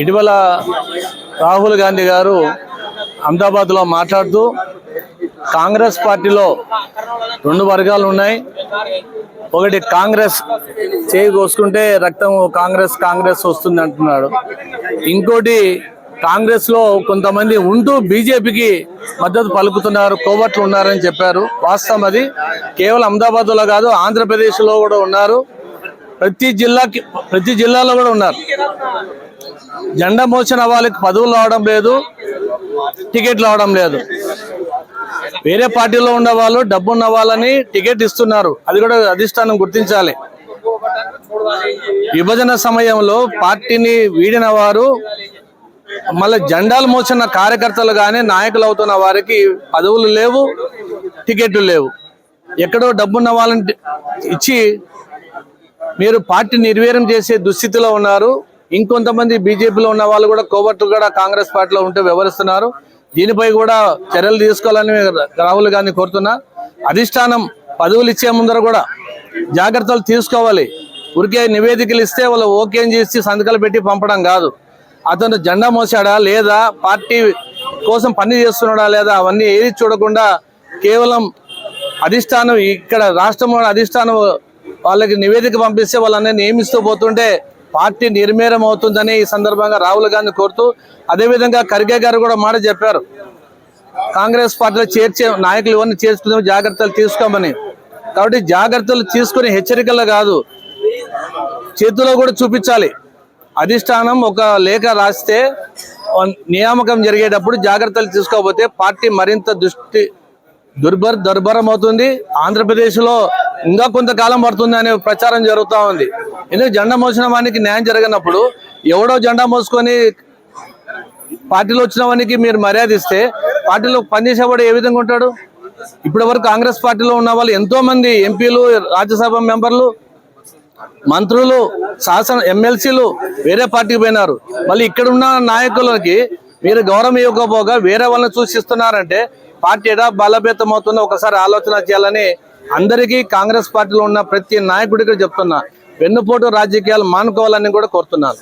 ఇటీవల రాహుల్ గాంధీ గారు అహ్మదాబాద్లో మాట్లాడుతూ కాంగ్రెస్ పార్టీలో రెండు వర్గాలు ఉన్నాయి. ఒకటి కాంగ్రెస్ చేయి కోసుకుంటే రక్తం కాంగ్రెస్ కాంగ్రెస్ వస్తుంది అంటున్నాడు. ఇంకోటి కాంగ్రెస్లో కొంతమంది ఉంటూ బీజేపీకి మద్దతు పలుకుతున్నారు కోవట్లు ఉన్నారని చెప్పారు. వాస్తవం అది. కేవలం అహ్మదాబాద్లో కాదు ఆంధ్రప్రదేశ్లో కూడా ఉన్నారు. ప్రతి జిల్లాకి ప్రతి జిల్లాలో కూడా ఉన్నారు. జెండా మోసిన వాళ్ళకి పదవులు రావడం లేదు టికెట్లు రావడం లేదు. వేరే పార్టీలో ఉన్న వాళ్ళు డబ్బు ఉన్న వాళ్ళని టికెట్ ఇస్తున్నారు. అది కూడా అధిష్టానం గుర్తించాలి. విభజన సమయంలో పార్టీని వీడిన వారు మళ్ళీ జెండాలు మోసిన కార్యకర్తలు కానీ నాయకులు అవుతున్న వారికి పదవులు లేవు టికెట్లు లేవు. ఎక్కడో డబ్బున్న వాళ్ళని ఇచ్చి మీరు పార్టీ నిర్వీర్యం చేసే దుస్థితిలో ఉన్నారు. ఇంకొంతమంది బీజేపీలో ఉన్న వాళ్ళు కూడా కోవట్లు కూడా కాంగ్రెస్ పార్టీలో ఉంటే వివరిస్తున్నారు దీనిపై కూడా చర్యలు తీసుకోవాలని రాహుల్ గాంధీ కోరుతున్నా. అధిష్టానం పదవులు ఇచ్చే ముందర కూడా జాగ్రత్తలు తీసుకోవాలి. ఊరికే నివేదికలు ఇస్తే వాళ్ళు ఓకే చేసి సంతకాలు పెట్టి పంపడం కాదు. అతను జెండా మోసాడా లేదా పార్టీ కోసం పని చేస్తున్నాడా లేదా అవన్నీ ఏది చూడకుండా కేవలం అధిష్టానం ఇక్కడ రాష్ట్రంలో అధిష్టానం వాళ్ళకి నివేదిక పంపిస్తే వాళ్ళని నియమిస్తూ పోతుంటే పార్టీ నిర్మేరం అవుతుందని ఈ సందర్భంగా రాహుల్ గాంధీ కోరుతూ అదేవిధంగా ఖర్గే గారు కూడా మాట చెప్పారు. కాంగ్రెస్ పార్టీలో చేర్చే నాయకులు ఎవరిని చేసుకునే జాగ్రత్తలు తీసుకోమని. కాబట్టి జాగ్రత్తలు తీసుకుని హెచ్చరికలు కాదు. చేతిలో కూడా చూపించాలి. అధిష్టానం ఒక లేఖ రాస్తే నియామకం జరిగేటప్పుడు జాగ్రత్తలు తీసుకోకపోతే పార్టీ మరింత దృష్టి దుర్భర దుర్భరం అవుతుంది ఆంధ్రప్రదేశ్లో ఇంకా కొంతకాలం పడుతుంది అనే ప్రచారం జరుగుతూ ఉంది. ఎందుకంటే జెండా మోసిన వానికి న్యాయం జరగనప్పుడు ఎవడో జెండా మోసుకొని పార్టీలో వచ్చిన వానికి మీరు మర్యాద ఇస్తే పార్టీలో పనిచేసేవాడు ఏ విధంగా ఉంటాడు? ఇప్పటి వరకు కాంగ్రెస్ పార్టీలో ఉన్న వాళ్ళు ఎంతో మంది ఎంపీలు రాజ్యసభ మెంబర్లు మంత్రులు శాసన ఎమ్మెల్సీలు వేరే పార్టీకి పోయినారు. మళ్ళీ ఇక్కడ ఉన్న నాయకులకి మీరు గౌరవం ఇవ్వకపోగా వేరే వాళ్ళని సూచిస్తున్నారంటే పార్టీ ఎడా బలభేతం అవుతుందో ఒకసారి ఆలోచన చేయాలని అందరికీ కాంగ్రెస్ పార్టీలో ఉన్న ప్రతి నాయకుడికి చెప్తున్నా వెన్నుపోటు రాజకీయాలు మానుకోవాలని కూడా కోరుతున్నాను.